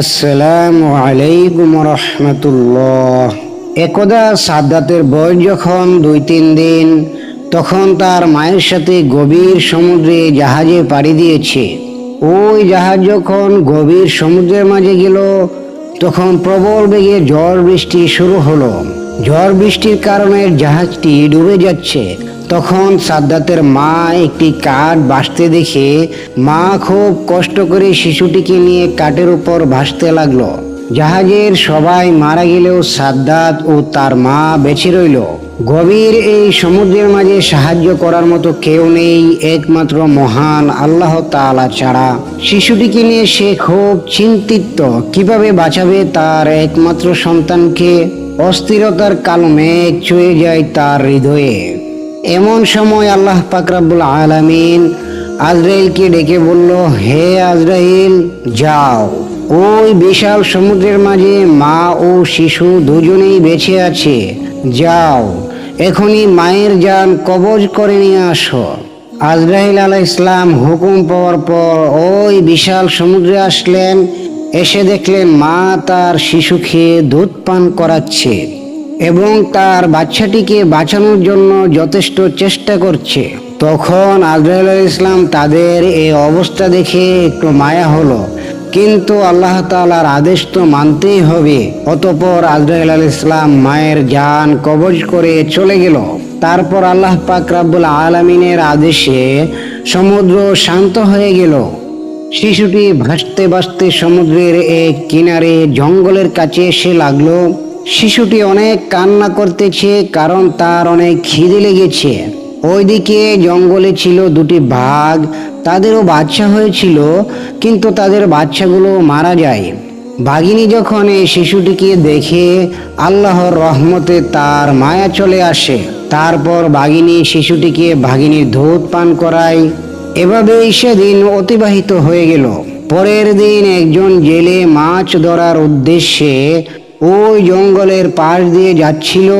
আসসালামু আলাইকুম রহমতুল্লাহ। একদা সাদ্দাতের বয়স যখন দুই তিন দিন, তখন তার মায়ের সাথে গভীর সমুদ্রে জাহাজে পাড়ি দিয়েছে। ওই জাহাজ যখন গভীর সমুদ্রের মাঝে গেল, তখন প্রবল বেগে ঝড় বৃষ্টি শুরু হলো। ঝড় বৃষ্টির কারণে জাহাজটি ডুবে যাচ্ছে। তখন সাদ্দাতের মা একটি কাঠ ভাসতে দেখে মা খুব কষ্ট করে শিশুটিকে নিয়ে কাঠের উপর ভাসতে লাগল। জাহাজের সবাই মারা গেলেও সাদ্দাত ও তার মা বেঁচে রইল। গভীর এই সমুদ্রের মাঝে সাহায্য করার মতো কেউ নেই, একমাত্র মহান আল্লাহ তাআলা ছাড়া। শিশুটিকে নিয়ে সে খুব চিন্তিত, কীভাবে বাঁচাবে তার একমাত্র সন্তানকে? অস্থিরতার কালো মেঘ চুয়ে যায় তার হৃদয়ে। এমন সময় আল্লাহ পাকরাবুল আলামিন আজরাইলকে ডেকে বলল, হে আজরাইল, যাও। ওই বিশাল সমুদ্রের মাঝে মা ও শিশু দুজনেই বেঁচে আছে। যাও, এখনই মায়ের যান কবজ করে নিয়ে আসো। আজরাইল আলাহ ইসলাম হুকুম পাওয়ার পর ওই বিশাল সমুদ্রে আসলেন। এসে দেখলেন মা তার শিশুকে দুধ পান করাচ্ছে। এবং তার বাচ্চাটিকে বাঁচানোর জন্য যথেষ্ট চেষ্টা করছে। তখন আজরাইল ইসলাম তাদের এই অবস্থা দেখে একটু মায়া হলো। কিন্তু আল্লাহ তাআলার আদেশ তো মানতেই হবে। অতপর আজরাইল আল ইসলাম মায়ের জান কবজ করে চলে গেল। তারপর আল্লাহ পাক রাব্বুল আলমিনের আদেশে সমুদ্র শান্ত হয়ে গেল। শিশুটি ভাসতে ভাসতে সমুদ্রের এক কিনারে জঙ্গলের কাছে এসে লাগল। শিশুটি অনেক কান্না করতেছে কারণ তার অনেক খিদে লেগেছে। ওইদিকে জঙ্গলে ছিল দুটি বাঘ, তাদেরও বাচ্চা হয়েছিল, কিন্তু তাদের বাচ্চাগুলো মারা যায়। বাঘিনী যখন এই শিশুটিকে দেখে আল্লাহর রহমতে তার মায়া চলে আসে, তারপর বাঘিনী শিশুটিকে বাঘিনীর ধূত পান করায়। এভাবেই সেদিন অতিবাহিত হয়ে গেল। পরের দিন একজন জেলে মাছ ধরার উদ্দেশ্যে ওই জঙ্গলের পাশ দিয়ে যাচ্ছিল।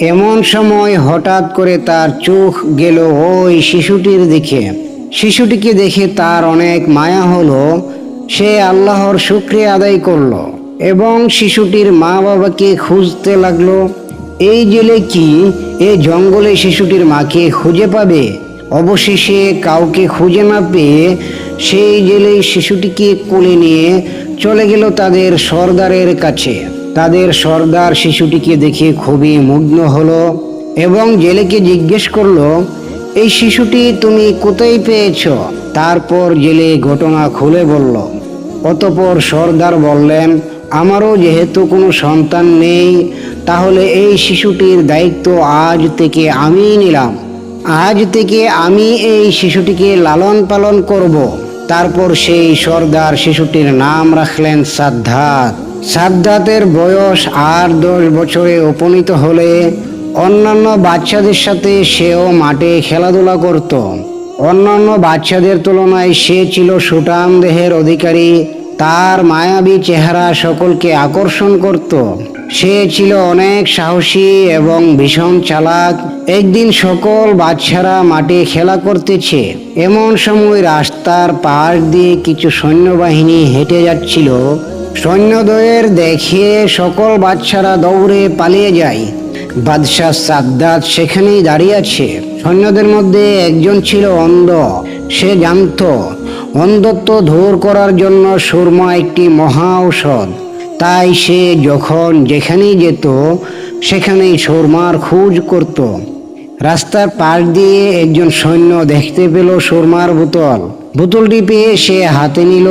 এমন সময় হঠাৎ করে তার চোখ গেল ওই শিশুটির দিকে। শিশুটিকে দেখে তার অনেক মায়া হলো। সে আল্লাহর শুক্রিয়া আদায় করল এবং শিশুটির মা বাবাকে খুঁজতে লাগল। এই জেলে কি এই জঙ্গলে শিশুটির মাকে খুঁজে পাবে? অবশেষে কাউকে খুঁজে না পেয়ে সেই জেলে শিশুটিকে কোলে নিয়ে চলে গেল তাদের সর্দারের কাছে। তাদের সর্দার শিশুটিকে দেখে খুবই মুগ্ধ হলো এবং জেলেকে জিজ্ঞেস করল, এই শিশুটি তুমি কোথায় পেয়েছ? তারপর জেলে ঘটনা খুলে বলল, অতপর সর্দার বললেন, আমারও যেহেতু কোনো সন্তান নেই, তাহলে এই শিশুটির দায়িত্ব আজ থেকে আমিই নিলাম। আজ থেকে আমি এই শিশুটিকে লালন পালন করব। তারপর সেই সর্দার শিশুটির নাম রাখলেন সাদ্ধাত সাদ্দাতের বয়স আর দশ বছরে উপনীত হলে অন্যান্য বাচ্চাদের সাথে সেও মাঠে খেলাধুলা করত। অন্যান্য বাচ্চাদের তুলনায় সে ছিল সুটাম দেহের অধিকারী, তার মায়াবী চেহারা সকলকে আকর্ষণ করত। সে ছিল অনেক সাহসী এবং ভীষণ চালাক। একদিন সকল বাচ্চারা মাঠে খেলা করতেছে। এমন সময় রাস্তার পাশ দিয়ে কিছু সৈন্যবাহিনী হেঁটে যাচ্ছিল। সৈন্যদয়ের দেখে সকল বাচ্চারা দৌড়ে পালিয়ে যায়। বাদশাহ সাদ্দাত সেখানেই দাঁড়িয়ে আছে। সৈন্যদের মধ্যে একজন ছিল অন্ধ। সে জানত, অন্ধত্ব দূর করার জন্য সুরমা একটি মহা ঔষধ। তাই সে যখন যেখানেই যেত, সেখানেই সুরমার খোঁজ করত। রাস্তার পাশ দিয়ে একজন সৈন্য দেখতে পেল সুরমার বোতল। বোতলটি পেয়ে সে হাতে নিল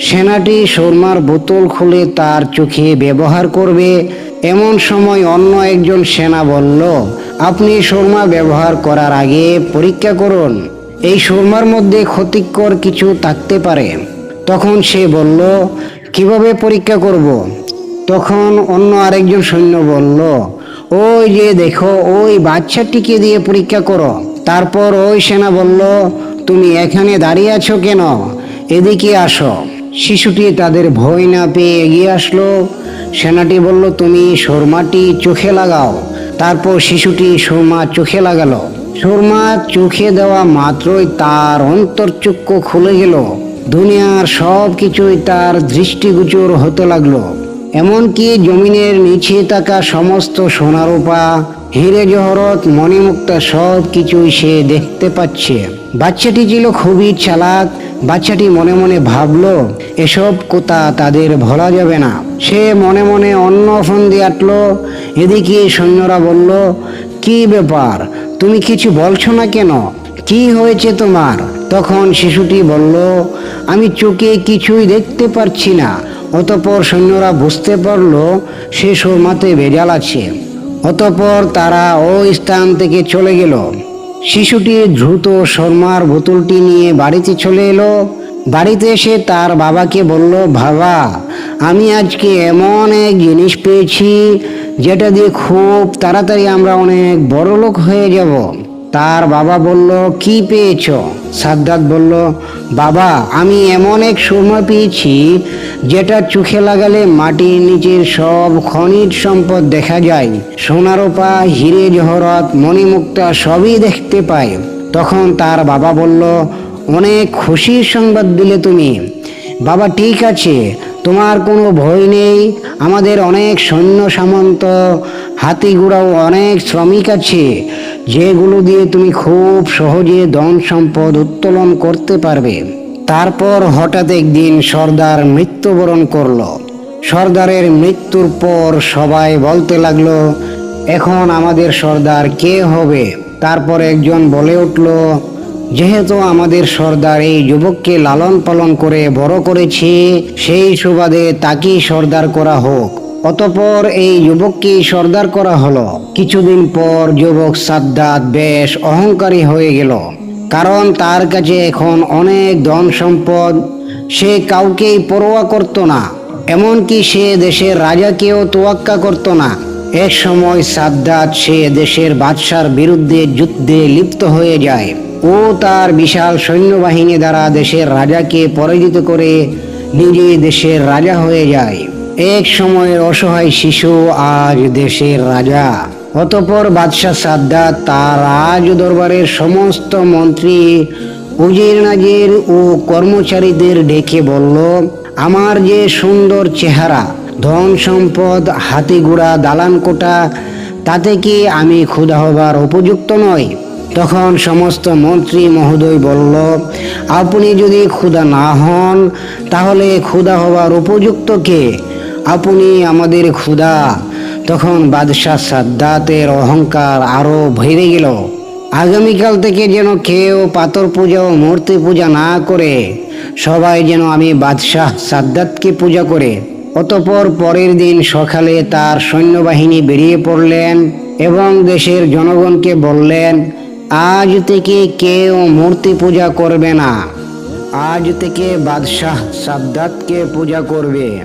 সেনাটি সুরমার বোতল খুলে তার চোখে ব্যবহার করবে। এমন সময় অন্য একজন সেনা বলল, আপনি সুরমা ব্যবহার করার আগে পরীক্ষা করুন। এই সুরমার মধ্যে ক্ষতিকর কিছু থাকতে পারে। তখন সে বলল, কীভাবে পরীক্ষা করব। তখন অন্য আরেকজন সৈন্য বলল, ওই যে দেখো, ওই বাচ্চাটিকে দিয়ে পরীক্ষা করো। তারপর ওই সেনা বলল, তুমি এখানে দাঁড়িয়ে আছো কেন? এদিকে আসো। শিশুটি তাদের ভয় না পেয়ে এগিয়ে আসলো। সেনাটি বলল, তুমি সুরমাটি চোখে লাগাও। তারপর শিশুটি সুরমা চোখে লাগালো। সুরমা চোখে দেওয়া মাত্রই তার অন্তর্চক্ষু খুলে গেল। দুনিয়ার সব কিছুই তার দৃষ্টিগোচর হতে লাগল। এমনকি জমিনের নিচে থাকা সমস্ত সোনারূপা, হিরে জহরত, মণিমুক্তা সব কিছুই সে দেখতে পাচ্ছে। বাচ্চাটি ছিল খুবই চালাক বাচ্চাটি মনে মনে ভাবলো, এসব কথা তাদের ভরা যাবে না। সে মনে মনে অন্য ফন্দি আটলো। এদিকে সৈন্যরা বলল, কি ব্যাপার? তুমি কিছু বলছো না কেন? কি হয়েছে তোমার? তখন শিশুটি বলল, আমি চোখে কিছুই দেখতে পারছি না। অতপর সৈন্যরা বুঝতে পারল, সে মাতে ভেজাল আছে। অতপর তারা ওই স্থান থেকে চলে গেল। শিশুটি দ্রুত শর্মার বোতলটি নিয়ে বাড়িতে চলে এলো। বাড়িতে এসে তার বাবাকে বলল, বাবা, আমি আজকে এমন এক জিনিস পেয়েছি, যেটা দিয়ে খুব তাড়াতাড়ি আমরা অনেক বড় লোক হয়ে যাব। তার বাবা বলল, কি পেয়েছ? সাদ্দাত বলল, বাবা, আমি এমন এক সুরমা পেয়েছি, যেটা চোখে লাগালে মাটির নিচের সব খনিজ সম্পদ দেখা যায়। সোনারোপা হিরে জহরত, মণিমুক্তা সবই দেখতে পাই। তখন তার বাবা বলল, অনেক খুশির সংবাদ দিলে তুমি। বাবা, ঠিক আছে তোমার কোনো ভয় নেই। আমাদের অনেক সৈন্য সামন্ত, হাতি ঘোড়াও অনেক শ্রমিক আছে, যেগুলো দিয়ে তুমি খুব সহজে ধন সম্পদ উত্তোলন করতে পারবে। তারপর হঠাৎ একদিন সর্দার মৃত্যুবরণ করল। সর্দারের মৃত্যুর পর সবাই বলতে লাগল, এখন আমাদের সর্দার কে হবে? তারপর একজন বলে উঠল যেহেতু আমাদের সর্দার এই যুবককে লালন পালন করে বড় করেছে, সেই সুবাদে তাকেই সর্দার করা হোক। অতপর এই যুবককে সর্দার করা হলো। কিছুদিন পর যুবক সাদ্দাত বেশ অহংকারী হয়ে গেল। কারণ তার কাছে এখন অনেক ধন সম্পদ, সে কাউকেই পরোয়া করত না। এমনকি সে দেশের রাজাকেও তোয়াক্কা করত না। এক সময় সাদ্দাত সে দেশের বাদশার বিরুদ্ধে যুদ্ধে লিপ্ত হয়ে যায়। ও তার বিশাল সৈন্যবাহিনী দ্বারা দেশের রাজাকে পরাজিত করে নিজে দেশের রাজা হয়ে যায়। এক সময়ের অসহায় শিশু আজ দেশের রাজা। অতপর বাদশাহ সাদ্দাত তার রাজ দরবারের সমস্ত মন্ত্রী, উজির নাজির ও কর্মচারীদের ডেকে বলল, আমার যে সুন্দর চেহারা, ধন সম্পদ হাতি ঘোড়া দালান কোটা তাতে কি আমি ক্ষুধা হবার উপযুক্ত নই? তখন সমস্ত মন্ত্রী মহোদয় বলল, আপনি যদি ক্ষুধা না হন, তাহলে ক্ষুধা হবার উপযুক্ত কে? আপনি আমাদের ক্ষুধা। তখন বাদশাহ সাদ্দাতের অহংকার আরও ভেড়ে গেল। আগামীকাল থেকে যেন কেউ পাথর পূজা ও মূর্তি পূজা না করে, সবাই যেন আমি বাদশাহ সাদ্দাতকে পূজা করে। অতপর পরের দিন সকালে তার সৈন্যবাহিনী বেরিয়ে পড়লেন এবং দেশের জনগণকে বললেন আজ থেকে কেউ মূর্তি পূজা করবে না। আজ থেকে বাদশাহ সাদ্দাতকে পূজা করবে।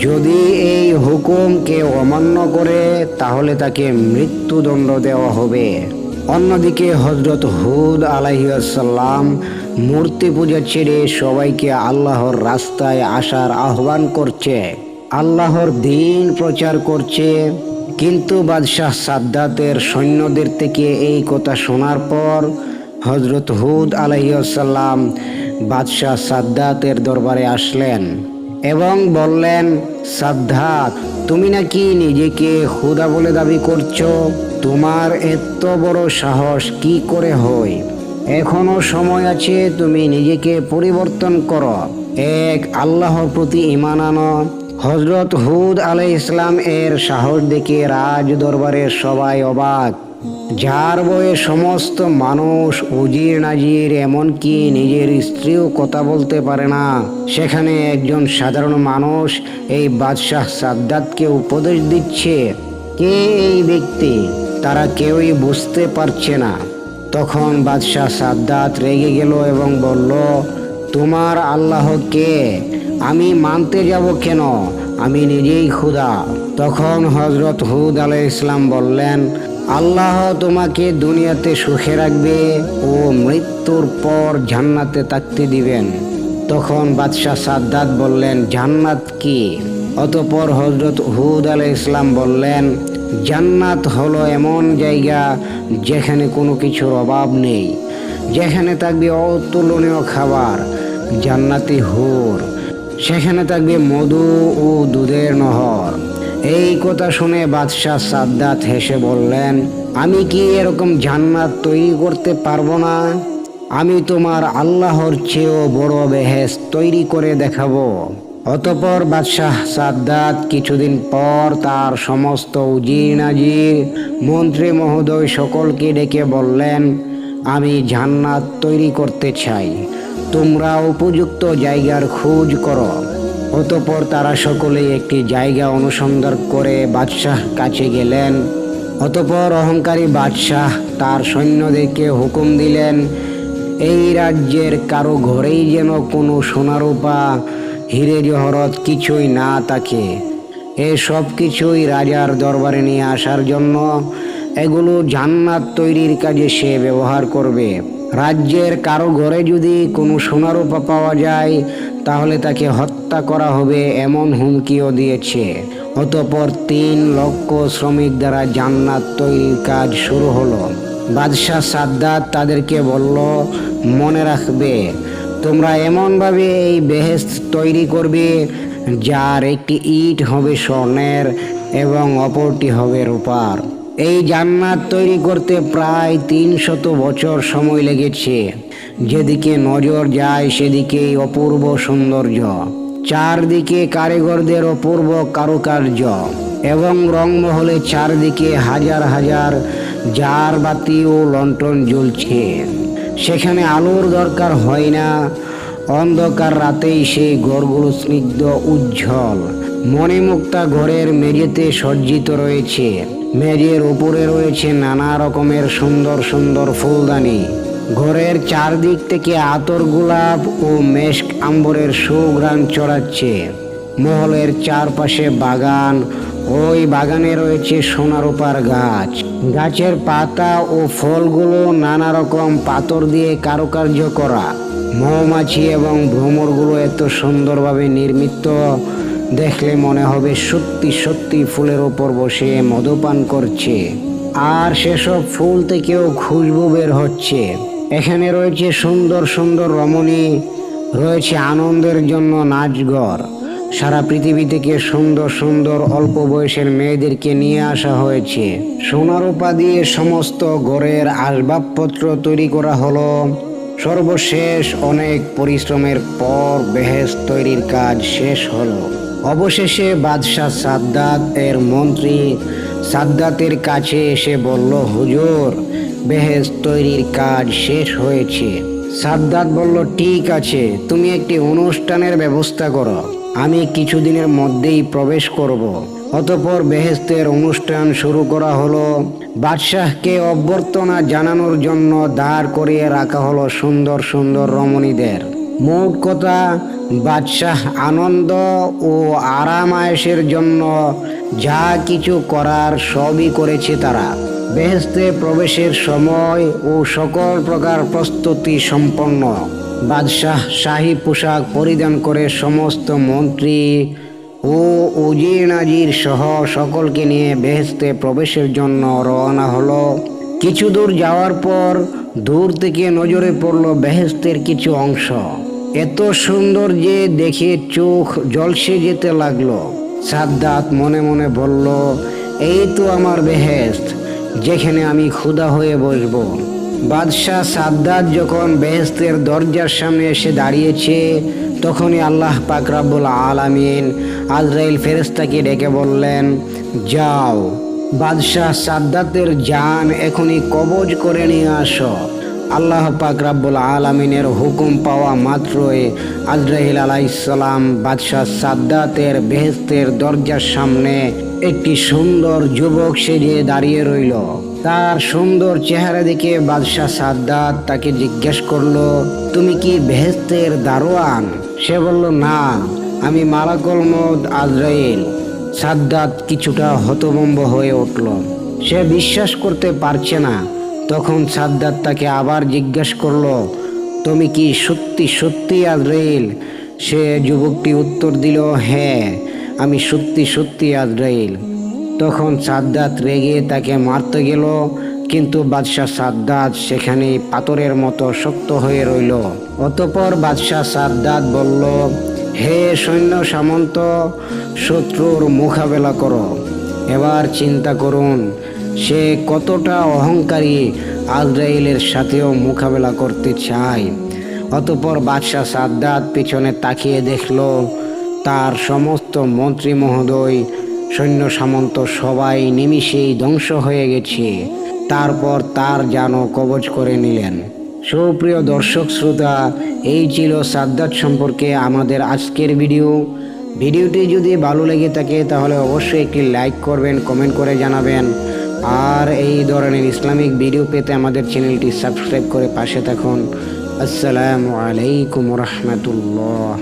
যদি এই হুকুম কেউ অমান্য করে, তাহলে তাকে মৃত্যুদণ্ড দেওয়া হবে। অন্যদিকে হজরত হুদ আলাইসাল্লাম মূর্তি পূজা ছেড়ে সবাইকে আল্লাহর রাস্তায় আসার আহ্বান করছে। আল্লাহর দিন প্রচার করছে। কিন্তু বাদশাহ সাদ্দাতের সৈন্যদের থেকে এই কথা শোনার পর হজরত হুদ আলাইসাল্লাম বাদশাহ সাদ্দাতের দরবারে আসলেন এবং বললেন, সাদ্দাত, তুমি নাকি নিজেকে হুদা বলে দাবি করছ? তোমার এত বড় সাহস কি করে হয়? এখনও সময় আছে তুমি নিজেকে পরিবর্তন করো। এক, আল্লাহর প্রতি ইমান আনো। হজরত হুদ আলাই ইসলাম এর সাহস দেখে রাজ দরবারের সবাই অবাক। যার বয়ে সমস্ত মানুষ উজির নাজির, এমনকি নিজের স্ত্রীও কথা বলতে পারে না। সেখানে একজন সাধারণ মানুষ এই বাদশাহ সাদ্দাতকে উপদেশ দিচ্ছে, কে এই ব্যক্তি? তারা কেউই বুঝতে পারছে না। তখন বাদশাহ সাদ্দাত রেগে গেল এবং বলল, তোমার আল্লাহ কে? আমি মানতে যাব কেন? আমি নিজেই ক্ষুধা। তখন হজরত হুদ আলাই ইসলাম বললেন, আল্লাহ তোমাকে দুনিয়াতে সুখে রাখবে ও মৃত্যুর পর জান্নাতে থাকতে দিবেন। তখন বাদশাহ সাদ্দাত বললেন, জান্নাত কি? অতপর হজরত হুদ আলাই ইসলাম বললেন, জান্নাত হলো এমন জায়গা যেখানে কোনো কিছুর অভাব নেই, যেখানে থাকবে অতুলনীয় খাবার, জান্নাতি হুর। সেখানে থাকবে মধু ও দুধের নহর। এই কথা শুনে বাদশাহ সাদ্দাত হেসে বললেন, আমি কি এরকম জান্নাত তৈরি করতে পারব না? আমি তোমার আল্লাহর চেয়েও বড় বেহেস তৈরি করে দেখাবো। অতপর বাদশাহ সাদ্দাত কিছুদিন পর তার সমস্ত উজির নাজির, মন্ত্রী মহোদয় সকলকে ডেকে বললেন, আমি জান্নাত তৈরি করতে চাই। তোমরা উপযুক্ত জায়গার খোঁজ করো। অতপর তারা সকলেই একটি জায়গা অনুসন্ধান করে বাদশাহ কাছে গেলেন। অতপর অহংকারী বাদশাহ তার সৈন্যদেরকে হুকুম দিলেন, এই রাজ্যের কারও ঘরেই যেন কোনো সোনারূপা, হিরে জহরত কিছুই না থাকে। এ সব কিছুই রাজার দরবারে নিয়ে আসার জন্য এগুলো জান্নাত তৈরির কাজে সে ব্যবহার করবে। রাজ্যের কারও ঘরে যদি কোনো সোনারূপা পাওয়া যায়, তাহলে তাকে হত্যা করা হবে এমন হুমকিও দিয়েছে। অতপর তিন লক্ষ শ্রমিক দ্বারা জান্নাত তৈরির কাজ শুরু হলো। বাদশাহ সাদ্দাত তাদেরকে বলল, মনে রাখবে, তোমরা এমনভাবে এই বেহেস্ত তৈরি করবে, যার একটি ইট হবে স্বর্ণের এবং অপরটি হবে রূপার। এই জান্নাত তৈরি করতে প্রায় তিন শত বছর সময় লেগেছে। যেদিকে নজর যায়, সেদিকেই অপূর্ব সৌন্দর্য। চারদিকে কারিগরদের অপূর্ব কারুকার্য এবং রংমহলে চারদিকে হাজার হাজার জার বাতি ও লন্ঠন জ্বলছে। সেখানে আলোর দরকার হয় না, অন্ধকার রাতেই সেই ঘরগুলো স্নিগ্ধ, উজ্জ্বল। মণিমুক্তা ঘরের মেঝেতে সজ্জিত রয়েছে। মেঝের উপরে রয়েছে নানা রকমের সুন্দর সুন্দর ফুলদানি। ঘরের চারদিক থেকে আতর গোলাপ ও মেস্ক আম্বরের সুঘ্রাণ চড়াচ্ছে। মহলের চারপাশে বাগান, ওই বাগানে রয়েছে সোনারোপার গাছ। গাছের পাতা ও ফলগুলো নানা রকম পাথর দিয়ে কারুকার্য করা। মৌমাছি এবং ভ্রমরগুলো এত সুন্দরভাবে নির্মিত দেখলে মনে হবে সত্যি সত্যি ফুলের ওপর বসে মধুপান করছে। আর সেসব ফুল থেকেও খুশবু বের হচ্ছে। এখানে রয়েছে সুন্দর সুন্দর রমণী, রয়েছে আনন্দের জন্য নাচঘর। সারা পৃথিবী থেকে সুন্দর সুন্দর অল্প বয়সের মেয়েদেরকে নিয়ে আসা হয়েছে। সোনারূপা দিয়ে সমস্ত ঘরের আসবাবপত্র তৈরি করা হলো। সর্বশেষ অনেক পরিশ্রমের পর বেহেস তৈরির কাজ শেষ হলো। অবশেষে বাদশাহ সাদ্দাত এর মন্ত্রী সাদ্দাতের কাছে এসে বলল, হুজুর বেহেস তৈরির কাজ শেষ হয়েছে। সাদ্দাত বলল, ঠিক আছে, তুমি একটি অনুষ্ঠানের ব্যবস্থা করো। আমি কিছুদিনের মধ্যেই প্রবেশ করব। অতপর বেহেস্তের অনুষ্ঠান শুরু করা হলো। বাদশাহকে অভ্যর্থনা জানানোর জন্য দাঁড় করিয়ে রাখা হলো সুন্দর সুন্দর রমণীদের। মোট কথা, বাদশাহ আনন্দ ও আরাম আয়েসের জন্য যা কিছু করার সবই করেছে তারা। বেহেস্তে প্রবেশের সময় ও সকল প্রকার প্রস্তুতি সম্পন্ন। বাদশাহ শাহী পোশাক পরিধান করে সমস্ত মন্ত্রী ও উজির নাজির সহ সকলকে নিয়ে বেহেস্তে প্রবেশের জন্য রওনা হলো। কিছু দূর যাওয়ার পর দূর থেকে নজরে পড়ল বেহেস্তের কিছু অংশ। এত সুন্দর যে দেখে চোখ জলসে যেতে লাগল। সাদ্দাত মনে মনে বলল, এই তো আমার বেহেস্ত যেখানে আমি ক্ষুধা হয়ে বসবো। বাদশাহ সাদ্দাত যখন বেহেস্তের দরজার সামনে এসে দাঁড়িয়েছে, তখনই আল্লাহ পাক রাব্বুল আলামিন আজরাইল ফেরেস্তাকে ডেকে বললেন, যাও। বাদশাহ সাদ্দাতের জান এখনই কবজ করে নিয়ে আসো। আল্লাহ পাক রাব্বুল আলামিনের হুকুম পাওয়া মাত্রই আজরাইল আলাইসালাম বাদশাহ সাদ্দাতের বেহেস্তের দরজার সামনে একটি সুন্দর যুবক সেজে দাঁড়িয়ে রইল। তার সুন্দর চেহারা দেখে বাদশাহ সাদ্দাত তাকে জিজ্ঞেস করল, তুমি কি বেহেস্তের দারোয়ান? সে বলল, না, আমি মালাকল মদ আজরাইল। সাদ্দাত কিছুটা হতভম্ব হয়ে উঠল। সে বিশ্বাস করতে পারছে না। তখন সাদ্দাত তাকে আবার জিজ্ঞেস করল, তুমি কি সত্যি সত্যি আজরাইল? সে যুবকটি উত্তর দিল হ্যাঁ আমি সত্যি সত্যি আজরাইল। তখন সাদ্দাত রেগে তাকে মারতে গেল, কিন্তু বাদশাহ সাদ্দাত সেখানে পাথরের মতো শক্ত হয়ে রইল। অতপর বাদশাহ সাদ্দাত বলল, হে সৈন্য সামন্ত, শত্রুর মোকাবেলা করো। এবার চিন্তা করুন সে কতটা অহংকারী আজরাইলের সাথেও মোকাবেলা করতে চায়। অতপর বাদশাহ সাদ্দাত পিছনে তাকিয়ে দেখল, তার সমস্ত মন্ত্রী মহোদয়, সৈন্য সামন্ত সবাই নিমিষেই ধ্বংস হয়ে গেছে। তারপর তার যেন কবজ করে নিলেন। সুপ্রিয় দর্শক শ্রোতা, এই ছিল সাদ্দাত সম্পর্কে আমাদের আজকের ভিডিও। ভিডিওটি যদি ভালো লেগে থাকে, তাহলে অবশ্যই একটি লাইক করবেন, কমেন্ট করে জানাবেন। আর এই ধরনের ইসলামিক ভিডিও পেতে আমাদের চ্যানেলটি সাবস্ক্রাইব করে পাশে থাকুন। আসসালামু আলাইকুম রহমতুল্লাহ।